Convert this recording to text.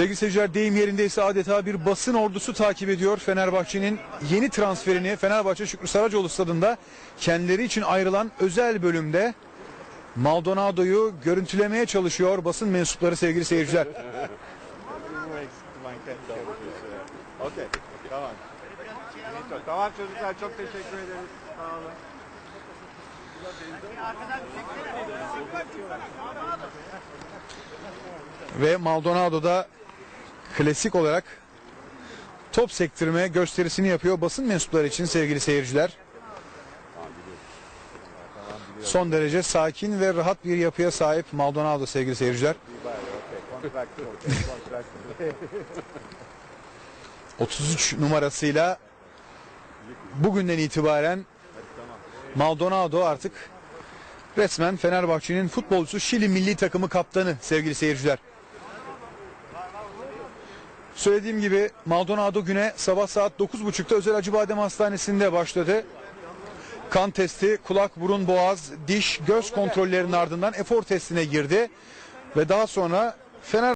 Sevgili seyirciler deyim yerindeyse adeta bir basın ordusu takip ediyor Fenerbahçe'nin yeni transferini Fenerbahçe Şükrü Saracoğlu stadında kendileri için ayrılan özel bölümde Maldonado'yu görüntülemeye çalışıyor basın mensupları sevgili seyirciler. Okey. Tamam. Tamam çocuklar çok teşekkür ederiz. Sağ olun. Ve Maldonado'da klasik olarak top sektirme gösterisini yapıyor basın mensupları için sevgili seyirciler. Son derece sakin ve rahat bir yapıya sahip Maldonado sevgili seyirciler. Contract. Contract. 33 numarasıyla bugünden itibaren Maldonado artık resmen Fenerbahçe'nin futbolcusu Şili milli takımı kaptanı sevgili seyirciler. Söylediğim gibi Maldonado güne sabah saat 9.30'da Özel Acıbadem Hastanesi'nde başladı. Kan testi, kulak, burun, boğaz, diş, göz kontrollerinin ardından efor testine girdi ve daha sonra Fener